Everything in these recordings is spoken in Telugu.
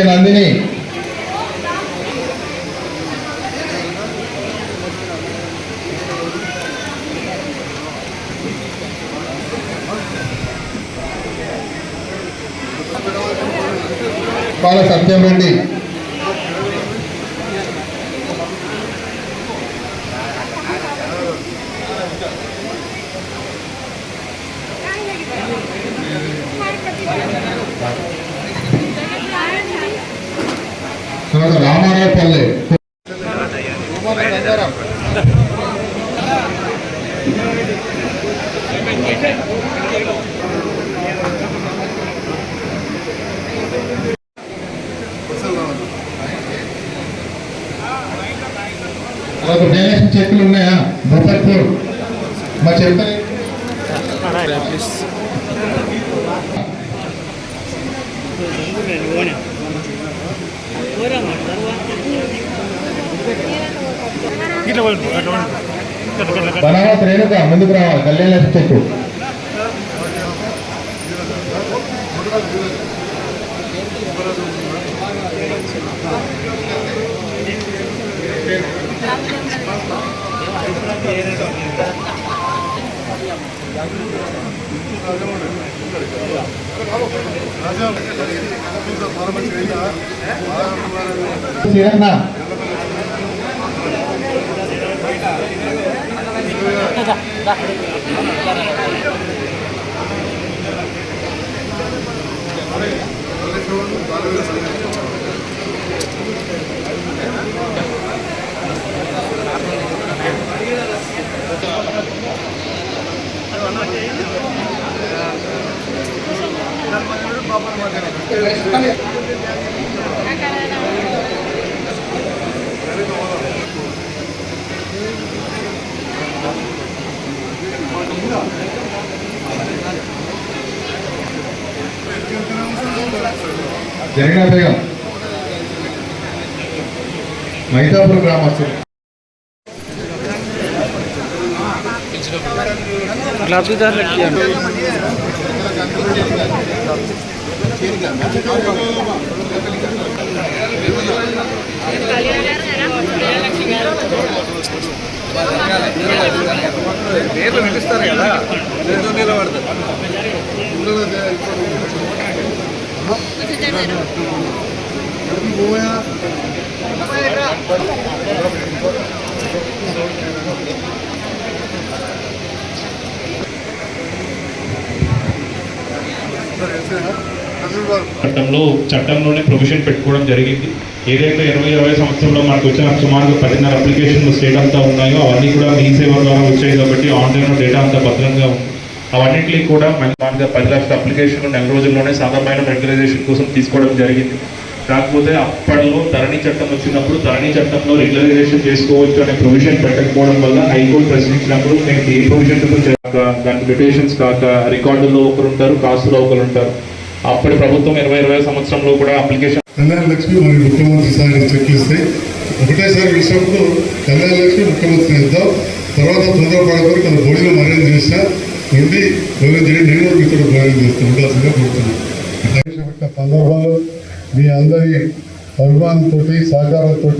ఓకే నందిని. పాల సత్యం రెడ్డి. బనారస్ రేణుక ముందుకు రావాలి. కళ్యాణ లక్ష్మి చెట్టు చెక్కు సీరన్న జరిగిన బేగం మైతాపూర్ గ్రామస్తులు. పేర్లు పిలుస్తారు కదా. పేర్లు నిలబడతారు. చట్టంలో చట్టంలోనే ప్రొవిజన్ పెట్టుకోవడం జరిగింది. ఏదైతే ఇరవై ఇరవై సంవత్సరంలో మనకు వచ్చిన సుమారు పదిన్నర అప్లికేషన్లు స్టేట్ అంతా ఉన్నాయో అవన్నీ కూడా మీ సేవ ద్వారా వచ్చాయి కాబట్టి ఆన్లైన్లో డేటా అంతా భద్రంగా ఉంది. అవన్నింటినీ కూడా దానిగా పది లక్షల అప్లికేషన్లు నెల రోజుల్లోనే సాధారణ రెగ్యులైజేషన్ కోసం తీసుకోవడం జరిగింది. కాకపోతే అప్పట్లో ధరణి చట్టం వచ్చినప్పుడు ధరణి చట్టంలో రెగ్యులైజేషన్ చేసుకోవచ్చు అనే ప్రొవిజన్ పెట్టకపోవడం వల్ల హైకోర్టు ప్రశ్నించినప్పుడు నేను ఏ ప్రొవిజన్ దానికి లిటేషన్స్ కాక రికార్డుల్లో ఒకరు ఉంటారు కాసులో ఒకరు ఉంటారు అప్పటి ప్రభుత్వం ఇరవై ఇరవై సంవత్సరంలో కూడా అప్లికేషన్ కళ్యాణ లక్ష్మి మరియు ముఖ్యమంత్రి సార్ చెక్లు ఇస్తాయి ఒకటేసారి విషయంలో కళ్యాణ లక్ష్మి ముఖ్యమంత్రిని ఇద్దాం తర్వాత తొందరపడకూడదు కొంత బోడిలో చేసినా ఉండి భోజనం నేను ఇక్కడ మీతో భోజనం చేస్తాను ఉండాల్సిందిగా కోరుతున్నాను సందర్భంలో మీ అందరి అభిమానంతో సహకారంతో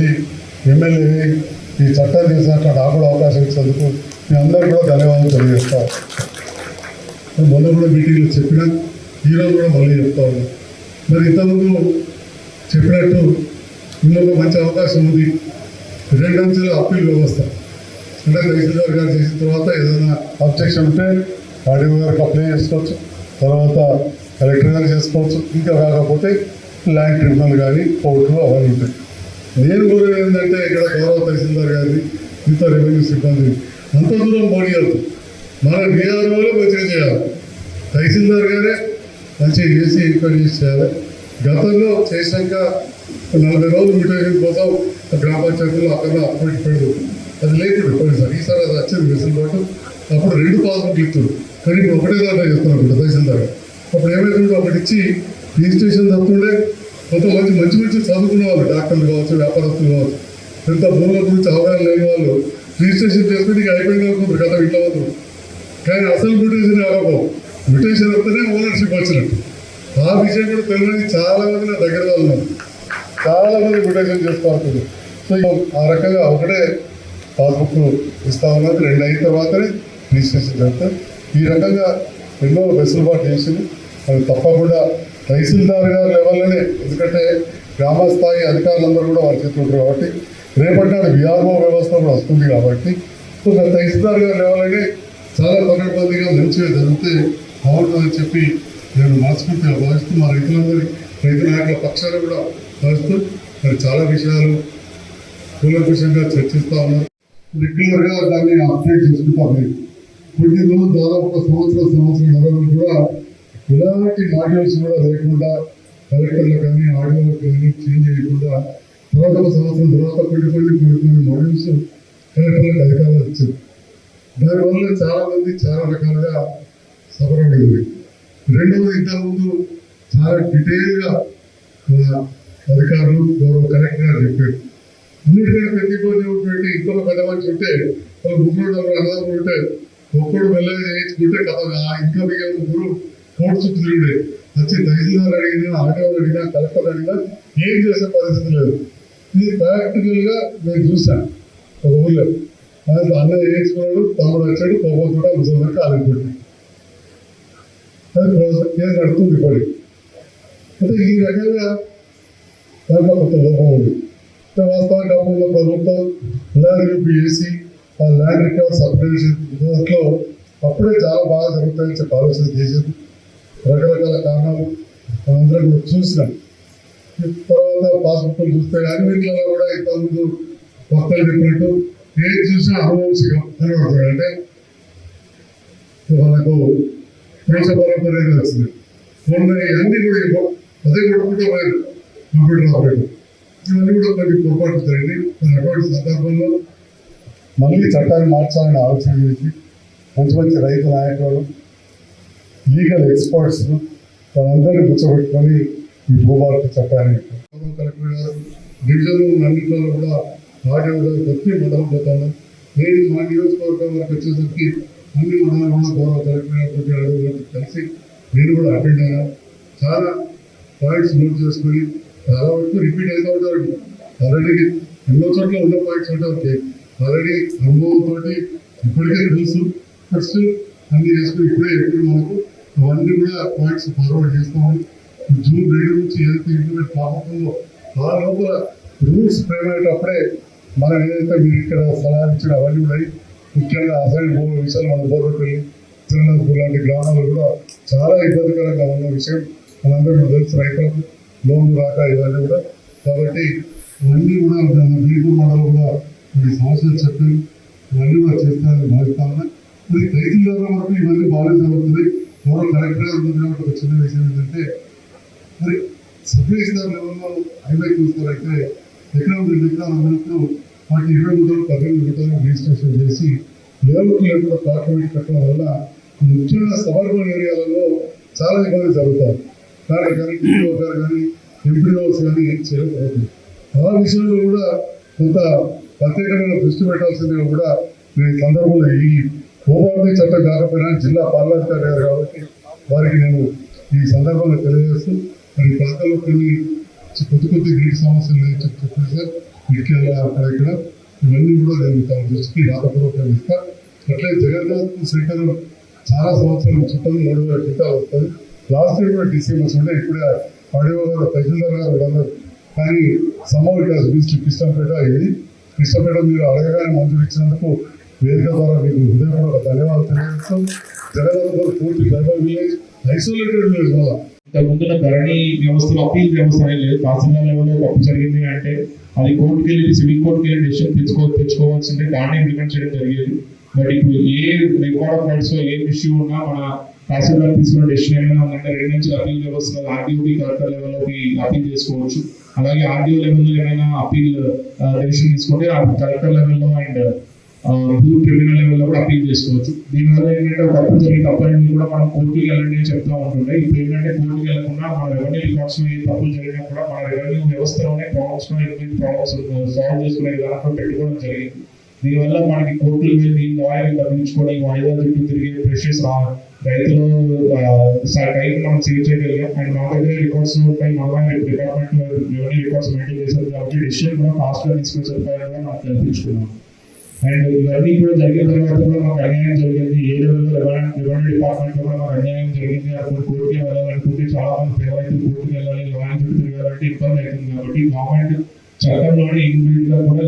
ఎమ్మెల్యే ఈ చట్టం చేసినటువంటి నాకు అవకాశం ఇచ్చినందుకు మీ అందరికీ కూడా ధన్యవాదాలు తెలియజేస్తాను మొన్న కూడా మీటింగ్లో చెప్పిన ఈరోజు కూడా మళ్ళీ చెప్తా ఉన్నాను మరి ఇంతకుముందు చెప్పినట్టు ఇందులో మంచి అవకాశం ఉంది. రెండంచెల అప్పీల్ వ్యవస్థ. అంటే తహసీల్దార్ గారు చేసిన తర్వాత ఏదైనా అబ్జెక్షన్ ఉంటే ఆర్డీఓ గారికి అప్లై చేసుకోవచ్చు. తర్వాత కలెక్టర్ గారు చేసుకోవచ్చు. ఇంకా కాకపోతే ల్యాండ్ ట్రిబ్యునల్ కానీ కోర్టులు అవన్నీ ఉంటాయి. నేను కూడా ఏంటంటే ఇక్కడ గౌరవ తహసీల్దార్ గారిని ఇంత రెవెన్యూ సిబ్బంది అంత దూరం పోనీయద్దు. మన బీఆర్ఓలో మంచిగా చేయాలి. తహసీల్దార్ గారే మంచిగా చేసి ఎంక్వైరీ చేసి చేయాలి గతంలో చేశాక నలభై రోజులు మీటర్ కోసం గ్రామ పంచాయతీలో అక్కడ అప్పుడు పెడుతుంది అది లేకుండా పోయినసారి ఈసారి అది వచ్చింది వెసులుబాటు అప్పుడు రెండు పాసులు ఇస్తుంది కానీ ఇప్పుడు ఒకటే దాంట్లో చేస్తున్నాం ఇప్పుడు తహసీల్దార్ అప్పుడు ఏమైతుందో ఒకటి ఇచ్చి రిజిస్ట్రేషన్ తప్పుండే కొంతమంది మంచి మంచి చదువుకునే వాళ్ళు డాక్టర్లు కావచ్చు వ్యాపారస్తులు కావచ్చు. ఎంత భూముల గురించి అవగాహన లేని వాళ్ళు రిజిస్ట్రేషన్ చేసుకుంటే ఇక అయిపోయింది అనుకుంటారు కదా ఇంట్లో వద్దు కానీ అసలు మ్యూటేషన్ కాకపోవు మ్యూటేషన్ వస్తేనే ఓనర్షిప్ వచ్చినట్టు. ఆ విషయం కూడా తెలియని చాలా మంది నా దగ్గర వాళ్ళు ఉన్నారు. చాలా మంది మ్యూటేషన్ చేసుకోవాలి సో ఆ రకంగా ఒకటే పాస్బుక్ ఇస్తా ఉన్నది రెండు అయిన తర్వాతనే రిజిస్ట్రేషన్ జరుగుతుంది. ఈ రకంగా ఎన్నో వెసులుబాటు చేసింది. అది తప్పకుండా తహసీల్దార్ గారి లెవెల్లోనే ఎందుకంటే గ్రామ స్థాయి అధికారులందరూ కూడా వారి చేతులు ఉంటారు కాబట్టి రేపటి నాడు విఆర్ఓ వ్యవస్థ కూడా వస్తుంది కాబట్టి సో తహసీల్దార్ గారి లెవెల్లోనే చాలా పకడ్బందీగా మంచిగా జరిగితే బాగుంటుందని చెప్పి నేను మనస్ఫూర్తిగా భావిస్తూ మా రైతులందరి రైతు నాయకుల పక్షాలు కూడా భావిస్తూ మరి చాలా విషయాలు కూలంకుషంగా చర్చిస్తా ఉన్నారు రెగ్యులర్గా దాన్ని అప్డేట్ చేసుకుంటా ఉన్నాయి కొన్ని రోజులు దాదాపు ఒక సంవత్సరం సంవత్సరం నెలలు కూడా ఎలాంటి మాడ్యూల్స్ కూడా లేకుండా కలెక్టర్లకు కానీ ఆడియోలకు కానీ చేంజ్ చేయకుండా తర్వాత ఒక సంవత్సరం తర్వాత కొన్ని కొన్ని కొన్ని కొన్ని మాడ్యూల్స్ కలెక్టర్లకు అధికారులు ఇచ్చారు దానివల్ల చాలా మంది చాలా రకాలుగా సఫరం అయింది రెండవది ఇంతకుముందు చాలా డీటెయిల్గా అధికారులు గౌరవ కలెక్టర్ గారు చెప్పారు. అన్నిటికంటే ప్రతిపోయినటువంటి ఇంకొక పెద్ద మనిషి ఉంటే ఒక ముగ్గురు నలుగురు అన్నదమ్ములు ఉంటే ఒక్కడు మెల్లగా చేయించుకుంటే కథ ఇంకా మిగిలిన ముగ్గురు కోర్టు చుట్టూ తిరుగుడే. వచ్చి తహసీల్దార్ అడిగినా ఆటో అడిగినా కలెక్టర్ అడిగినా ఏం చేసే పరిస్థితి లేదు. ఇది ప్రాక్టికల్గా నేను చూశాను ఒక ఊళ్ళో. అది అన్న వేయించుకున్నాడు తమ్ముడు వచ్చాడు పోకుండా ముసలి కాలిపోయింది అది కేసు నడుతుంది ఇప్పటికి అంటే ఈ రకంగా దాంట్లో కొంత లోపం ఉంది. వాస్తవానికి అప్పుడు ప్రభుత్వం ల్యాండ్ రివ్యూ చేసి ఆ ల్యాండ్ రికవర్ సబ్డివిజన్ దాంట్లో అప్పుడే చాలా బాగా జరుగుతాయని చెప్పి ఆలోచన చేసింది రకరకాల కారణాలు మనందరం కూడా చూసినాం. తర్వాత పాస్బుక్లు చూస్తే అన్నింటిలో కూడా ఇంతకుముందు మొక్కలు చెప్పినట్టు ఏది చూసినా అనువంశికం అని పడతాడు అంటే వాళ్ళకు దేశపరం అనేది వస్తుంది ఉన్నాయి అన్ని కూడా ఇవ్వ అదే కొడుకుంటూ పోయారు కంప్యూటర్ ఆపరేటర్. ఇవన్నీ కూడా కొన్ని పొరపాటు జరిగింది. అటువంటి సందర్భంలో మళ్ళీ చట్టాన్ని మార్చాలని ఆలోచన చేసి మంచి మంచి రైతు నాయకులు లీగల్ ఎక్స్పర్ట్స్ వాళ్ళందరినీ కూర్చోబెట్టుకొని ఈ భూభారత చట్టాన్ని కలెక్టర్ గారు డివిజన్ అన్నింటిలో కూడా ఆడియో ప్రతి మండలం పోతాను. నేను మా నియోజకవర్గం వరకు వచ్చేసరికి అన్ని మండలం కూడా గౌరవ కలెక్టర్ ప్రతి కలిసి నేను కూడా అటెండ్ అయ్యాను చాలా పాయింట్స్ నోట్ చేసుకొని చాలా వరకు రిపీట్ అవుతూ ఉంటారు. ఆల్రెడీ ఎన్నో చోట్ల ఉన్న పాయింట్స్ ఉంటాయి. ఓకే. ఆల్రెడీ అనుభవంతో ఇప్పటికే తెలుసు. ఫస్ట్ అన్ని చేసుకుని ఇప్పుడే ఎప్పుడు మనకు అవన్నీ కూడా పాయింట్స్ ఫార్వర్డ్ చేస్తాము. జూన్ రెండు నుంచి ఏదైతే ఇంప్లిమెంట్ కాబోతుందో ఆ లోపల రూల్స్ ఫ్రేమ్ అయ్యేటప్పుడే మనం ఏదైతే మీరు ఇక్కడ సలహా ఇచ్చిన అవన్నీ ఉన్నాయి. ముఖ్యంగా అసలు భూ విషయాలు మన బోర్డు తిరుమలపూర్ లాంటి గ్రామాలు కూడా చాలా ఇబ్బందికరంగా ఉన్న విషయం మనందరూ తెలుసు. రైతులకు లోన్లు రాక ఇవన్నీ కూడా. కాబట్టి ఇవన్నీ కూడా బీపూర్ మండలం కూడా కొన్ని సమస్యలు చెప్పారు ఇవన్నీ కూడా చేస్తారని భావిస్తా ఉన్నా. మరి రైతుల ద్వారా వరకు ఇవన్నీ బాగా జరుగుతుంది గౌరవ కలెక్టర్ గారు ముందు ఒక చిన్న విషయం ఏంటంటే మరి సబ్రిజిస్టర్ లెవెల్లో హైవే చూస్తారైతే ఎక్కడ ఉంది ఎకరాలు అన్నప్పుడు వాటి ఇరవై మూడు పదిహేను గంటలు రిజిస్ట్రేషన్ చేసి లేఅవుట్ లేకుండా డాక్యుమెంట్ కట్టడం వల్ల ముఖ్యంగా సబర్బన్ ఏరియాలలో చాలా ఇబ్బంది జరుగుతాయి. కానీ కానీ డిఓ గారు కానీ ఎంపీఓస్ కానీ ఏం చేయకపోతుంది ఆ విషయంలో కూడా కొంత ప్రత్యేకమైన దృష్టి పెట్టాల్సిందిగా కూడా నేను ఈ సందర్భంలో ఈ భూభారతి చట్టం కాకపోయినా జిల్లా పార్లమెంటరీ గారు కాబట్టి వారికి నేను ఈ సందర్భంలో తెలియజేస్తూ మరి ప్రాంతంలో కొన్ని కొద్ది కొద్ది నీటి సమస్యలు నేను చెప్తున్నాను సార్. ముఖ్యంగా అక్కడ ఇక్కడ ఇవన్నీ కూడా నేను తమ దృష్టికి రాతపూర్వకంగా ఇస్తాను అట్లే జగన్నాథ్ సెంటర్ చాలా సంవత్సరాల చుట్టాలు మూడు వేల క్రితాలు వస్తుంది. లాస్ట్ ఇయర్ కూడా డిసెంబర్స్ ఉండే ఇప్పుడు ఆడియో గారు తహసీల్దార్ గారు వాళ్ళందరూ. కానీ సమో వికాస్ డిస్ట్రిక్ట్ కృష్ణంపేట ఇది. కృష్ణపేట మీరు అడగగానే మంజూరు ఇచ్చినందుకు వేదిక ద్వారా మీకు హృదయపూర్వక ధన్యవాదాలు తెలియజేస్తాం. జగన్నాథ్ పూర్తి ట్రైబల్ విలేజ్ ఐసోలేటెడ్ విలేజ్ వల్ల ఇంతకుముందున్న ధరణి వ్యవస్థలో అప్పీల్ వ్యవస్థ అనేది లేదు. తహసీల్దార్ లెవెల్లో తప్పు జరిగింది అంటే అది కోర్టుకి వెళ్ళి సివిల్ కోర్టుకి వెళ్ళి డెసిషన్ తెచ్చుకో తెచ్చుకోవాల్సిందే. దాన్ని ఇంప్లిమెంట్ చేయడం జరిగేది. బట్ ఇప్పుడు ఏ రికార్డ్ ఆఫ్ రైట్స్లో ఏ ఇష్యూ ఉన్నా మన తహసీల్దార్ తీసుకున్న డెసిషన్ ఏమైనా ఉందంటే రెండు నుంచి అప్పీల్ వ్యవస్థ ఆర్డీఓకి కలెక్టర్ లెవెల్లోకి అప్పీల్ చేసుకోవచ్చు. అలాగే ఆర్డీఓ లెవెల్లో ఏమైనా అప్పీల్ డెసిషన్ తీసుకుంటే కలెక్టర్ లెవెల్లో అండ్ భూ ట్రిబ్యునల్ లెవెల్లో కూడా అప్పీల్ చేసుకోవచ్చు. దీనివల్ల ఏంటంటే ఒక తప్పు జరిగిన తప్పని కూడా మనం కోర్టుకి వెళ్ళండి అని చెప్తా ఉంటుండే. ఇప్పుడు ఏంటంటే కోర్టుకి వెళ్ళకుండా మన రెవెన్యూ రికార్డ్స్ ఏ తప్పులు జరిగినా కూడా మన రెవెన్యూ వ్యవస్థలోనే ప్రాబ్లమ్స్ ప్రాబ్లమ్స్ సాల్వ్ చేసుకునే విధానంలో పెట్టుకోవడం జరిగింది. దీనివల్ల మనకి కోర్టులు వెళ్ళి లాయర్ తగ్గించుకొని వాయిదా చుట్టూ తిరిగే ప్రెషర్స్ రైతులు టైం మనం సేవ్ చేయగలిగాం. అండ్ మా దగ్గర రికార్డ్స్ ఉంటాయి. మా డిపార్ట్మెంట్ రెవెన్యూ రికార్డ్స్ మెయింటైన్ చేశారు కాబట్టి డిసిషన్ కూడా ఫాస్ట్గా తీసుకుని సరిపోయాలని మనం కల్పించుకున్నాం అండ్ ఇవన్నీ కూడా జరిగిన తర్వాత కూడా మాకు అన్యాయం జరిగింది. ఏ లెవెల్లో రెవెన్యూ రెవెన్యూ డిపార్ట్మెంట్ కూడా మాకు అన్యాయం జరిగింది. అప్పుడు కోర్టుకి వెళ్ళాలనుకుంటే చాలా మంది పేద రైతులు కోర్టుకి వెళ్ళాలి లాయర్ తిరగాలంటే ఇబ్బంది అవుతుంది కాబట్టి గవర్నమెంట్ చట్టంలోనే ఇన్బిల్డ్గా కూడా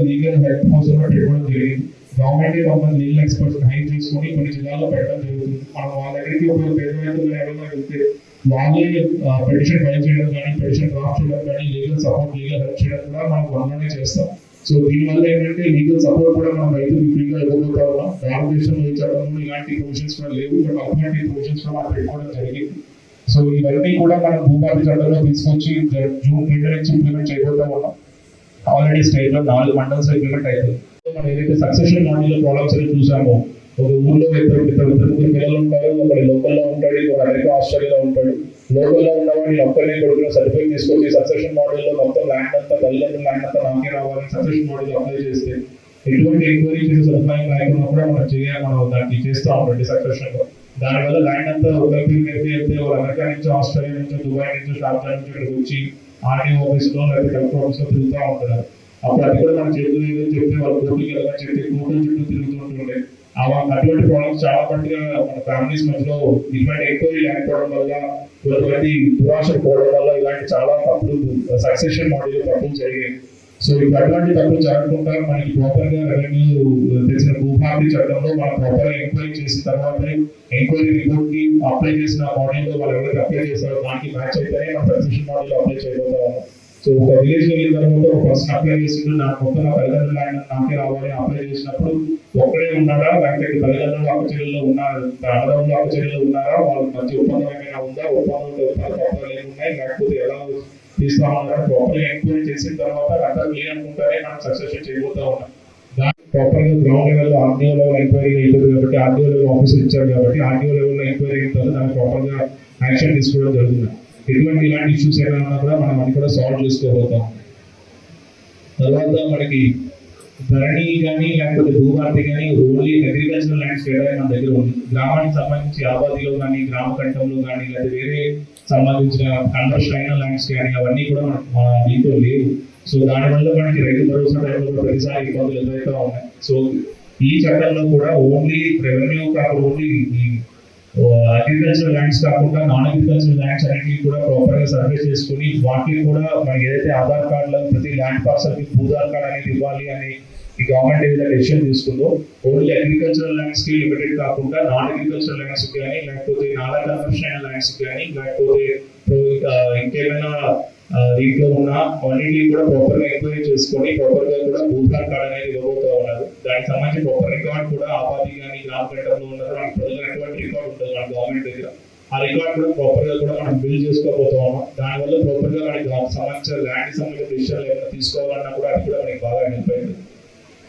గవర్నమెంట్ మమ్మల్ని నీళ్ళ ఎక్స్పర్ట్స్ హైర్ తీసుకొని కొన్ని జిల్లాల్లో పెట్టడం జరుగుతుంది. మనం వాళ్ళ దగ్గరికి ఒక పేద రైతులు ఎవరైనా వెళ్తే వాళ్ళే పెటిషన్ ఫైల్ చేయడం కానీ పెటిషన్ డ్రాఫ్ట్ చేయడం కానీ లీగల్ సపోర్ట్ లీగల్ హెల్ప్ చేయడం కూడా మనం వనలోనే చేస్తాం. సో దీనివల్ల ఏంటంటే లీగల్ సపోర్ట్ కూడా మనం రైతులకు ఫ్రీగా ఇవ్వబోతా ఉన్నాం. భారతదేశంలో ఈ చట్టంలో ఇలాంటి ప్రొవిజన్స్ కూడా లేవు. బట్ అటువంటి ప్రొవిజన్స్ కూడా మనం పెట్టుకోవడం జరిగింది. సో ఇవన్నీ కూడా మనం భూభారతి చట్టంలో తీసుకొచ్చి జూన్ రెండు నుంచి ఇంప్లిమెంట్ చేయబోతా ఉన్నాం. ఆల్రెడీ స్టేట్లో నాలుగు మండల్స్ ఇంప్లిమెంట్ అయిపోయింది మనం ఏదైతే సక్సెషన్ మోడల్ ప్రాబ్లమ్స్ అనేది చూసామో ఒక ఊళ్ళో ఇద్దరు ఇద్దరు ఇద్దరు ముగ్గురు పిల్లలు ఉంటారు ఒకటి లోకల్లో ఉంటాడు ఒక అమెరికా ఆస్ట్రేలియాలో ఉంటాడు. లోకల్లో ఉన్నవాడిని ఒక్కరిని కొడుకున సర్టిఫికేట్ తీసుకొని సక్సెషన్ మోడల్లో మొత్తం ల్యాండ్ అంతా తల్లిదండ్రులు ల్యాండ్ అంతా నాకే రావాలని సక్సెషన్ మోడల్ అప్లై చేస్తే ఎటువంటి ఎంక్వైరీ చేసే సదుపాయం లేకుండా కూడా మనం చేయాలి మనం దాన్ని చేస్తూ ఉంటాం సక్సెషన్లో. దానివల్ల ల్యాండ్ అంతా ఒకరికి అయితే వెళ్తే వాళ్ళు అమెరికా నుంచి ఆస్ట్రేలియా నుంచి దుబాయ్ నుంచి షార్జా నుంచి ఇక్కడికి వచ్చి ఆర్డీ ఆఫీస్లో లేకపోతే కలెక్టర్ ఆఫీస్లో తిరుగుతూ ఉంటారు అప్పుడు అది కూడా మన చేతులు ఏదో వాళ్ళు కోర్టుకి వెళ్ళమని చెప్పి కోర్టుల చుట్టూ తిరుగుతుంటుండే అటువంటి ప్రాబ్లమ్స్ చాలా మట్టుగా మన ఫ్యామిలీస్ మధ్యలో ఇటువంటి ఎంక్వైరీ లేకపోవడం వల్ల కొంతమంది దురాశ పోవడం వల్ల ఇలాంటి చాలా తప్పులు సక్సెషన్ మోడల్ తప్పులు జరిగాయి. సో ఇప్పుడు అటువంటి తప్పులు జరగకుండా మనకి ప్రాపర్గా రెవెన్యూ తెచ్చిన భూభారతి చట్టంలో మనం ప్రాపర్ ఎంక్వైరీ చేసిన తర్వాతనే ఎంక్వైరీ రిపోర్ట్కి అప్లై చేసిన మోడల్లో వాళ్ళు ఎవరికి అప్లై చేస్తారో దానికి మ్యాచ్ అయితేనే మనం సక్సెషన్ మోడల్ అప్లై చేయబోతా సో ఒక విలేజ్ వెళ్ళిన తర్వాత ఒక పర్సన్ అప్లై చేసిండు. నాకు మొత్తం నా తల్లిదండ్రులు ఆయన నాకే రావాలి అప్లై చేసినప్పుడు ఒక్కడే ఉన్నాడా? లేకపోతే తల్లిదండ్రులు అక్కచెల్లెల్లో ఉన్నారు? అన్నదమ్ములు అక్కచెల్లెల్లో ఉన్నారా? వాళ్ళకి మంచి ఒప్పందం ఏమైనా ఉందా? ఒప్పందంలో ఒప్పందాలు పత్రాలు ఏమి ఉన్నాయి? లేకపోతే ఎలా తీస్తా ఉన్నారని ఎంక్వైరీ చేసిన తర్వాత అందరూ లేదనుకుంటారే మనం సక్సెస్ చేయబోతా ఉన్నాం. దాన్ని ప్రాపర్గా ground level RDO level enquiry అవుతుంది కాబట్టి ఆర్డీఓ లెవెల్ ఆఫీసర్ ఇచ్చారు కాబట్టి ఆర్డీఓ లెవెల్లో ఎంక్వైరీ అయిన తర్వాత దాన్ని ప్రాపర్గా యాక్షన్ తీసుకోవడం జరుగుతుంది. ఎటువంటి ఇలాంటి ఇష్యూస్ ఏమైనా ఉన్నా కూడా మనం అది కూడా సాల్వ్ చేసుకోబోతాం. తర్వాత మనకి ధరణి కానీ లేకపోతే భూభారతి కానీ ఓన్లీ అగ్రికల్చర్ ల్యాండ్స్ కేటాయి మన దగ్గర ఉంది. గ్రామానికి సంబంధించి ఆబాదిలో కానీ గ్రామ కంఠంలో కానీ లేదా వేరే సంబంధించిన కన్వర్షన్ అయిన ల్యాండ్స్ కానీ అవన్నీ కూడా మనకు మన దీంట్లో లేవు. సో దానివల్ల మనకి రైతు భరోసా టైంలో ప్రతిసారి ఇబ్బందులు ఎదురైతే ఉన్నాయి. సో ఈ చట్టంలో కూడా ఓన్లీ రెవెన్యూ కాకుండా ఓన్లీ అగ్రికల్చర్ ల్యాండ్స్ కాకుండా నాన్ అగ్రికల్చర్ ల్యాండ్స్ అన్నింటినీ కూడా ప్రాపర్గా సర్వే చేసుకుని వాటిని కూడా మనకి ఏదైతే ఆధార్ కార్డులో ప్రతి ల్యాండ్ పార్సల్కి భూధార్ కార్డ్ అనేది ఇవ్వాలి అని ఈ గవర్నమెంట్ ఏదైతే డెసిషన్ తీసుకుందో ఓన్లీ అగ్రికల్చర్ ల్యాండ్స్కి లిమిటెడ్ కాకుండా నాన్ అగ్రికల్చర్ ల్యాండ్స్ కానీ లేకపోతే నాలా కన్స్ట్రక్షన్ అయిన ల్యాండ్స్ కానీ లేకపోతే ఇంకేమైనా దీంట్లో ఉన్న అన్నింటినీ కూడా ప్రాపర్గా ఎంక్వైరీ చేసుకొని ప్రాపర్గా కూడా భూధార్ కార్డ్ అనేది ఇవ్వబోతా ఉన్నారు. దానికి సంబంధించి ఒక రికార్డ్ కూడా ఆపాది కానీ గ్రామ ఘట్టంలో ఉన్నది. మనకి ప్రజలు ఎటువంటి రికార్డ్ ఉంటుంది మన గవర్నమెంట్ దగ్గర. ఆ రికార్డ్ కూడా ప్రాపర్గా కూడా మనం బిల్డ్ చేసుకోబోతా ఉన్నాం దానివల్ల ప్రాపర్గా మనకి సంబంధించిన ల్యాండ్ సంబంధించిన డిసిషన్లు ఏమైనా తీసుకోవాలన్నా కూడా అది కూడా మనకి బాగా హెల్ప్ అయింది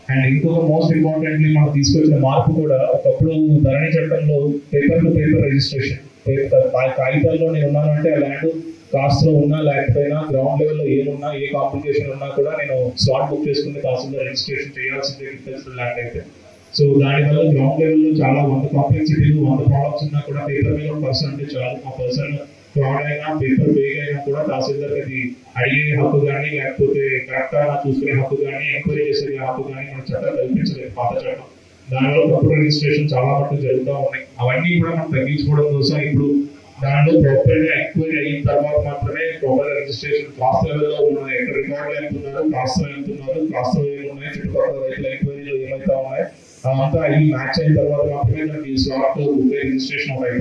అండ్ ఇంకొక మోస్ట్ ఇంపార్టెంట్లీ మనం తీసుకొచ్చిన మార్పు కూడా ఒకప్పుడు ధరణి చట్టంలో paper to paper registration paper కాగితాల్లో నేను ఉన్నాను అంటే ఆ ల్యాండ్ కాస్ట్లో ఉన్నా లేకపోయినా గ్రౌండ్ లెవెల్లో ఏమున్నా ఏ కాంప్లికేషన్ ఉన్నా కూడా నేను స్లాట్ బుక్ చేసుకుని తహసీల్దార్ రిజిస్ట్రేషన్ చేయాల్సిందే అగ్రికల్చర్ ల్యాండ్ అయితే. సో దానివల్ల గ్రౌండ్ లెవెల్లో చాలా వంద కాంప్లెక్సిటీలు వంద ప్రాబ్లమ్స్ ఉన్నా కూడా పేపర్ మీద పర్సన్ అంటే చాలు. ఆ పర్సన్ ఫ్రాడ్ అయినా పేపర్ వేగ్ అయినా కూడా తహసీల్దార్ అది అడిగే హక్కు కానీ లేకపోతే కరెక్ట్గా చూసుకునే హక్కు కానీ ఎంక్వైరీ చేసే హక్కు కానీ మన చట్టం కల్పించలేదు పాత చట్టం. దానివల్ల తప్పుడు రిజిస్ట్రేషన్ చాలా మటుకు జరుగుతూ ఉన్నాయి. అవన్నీ కూడా మనం తగ్గించుకోవడం కోసం ఇప్పుడు దానిలో ప్రాపర్గా ఎంక్వైరీ అయిన తర్వాత మాత్రమే ప్రాపర్ రిజిస్ట్రేషన్ కాస్ట్ లెవెల్లో ఉన్న ఎక్కడ రికార్డులు ఎంత ఉన్నారు కాస్ట్ ఎంత ఉన్నారు కాస్ట్ ఏమున్నాయి చుట్టుపక్కల రైతుల ఎంక్వైరీలు ఏమైతే ఉన్నాయి అవంతా అవి మ్యాచ్ అయిన తర్వాత మాత్రమే మనకి స్లాట్ బుక్ రిజిస్ట్రేషన్ అవుతాయి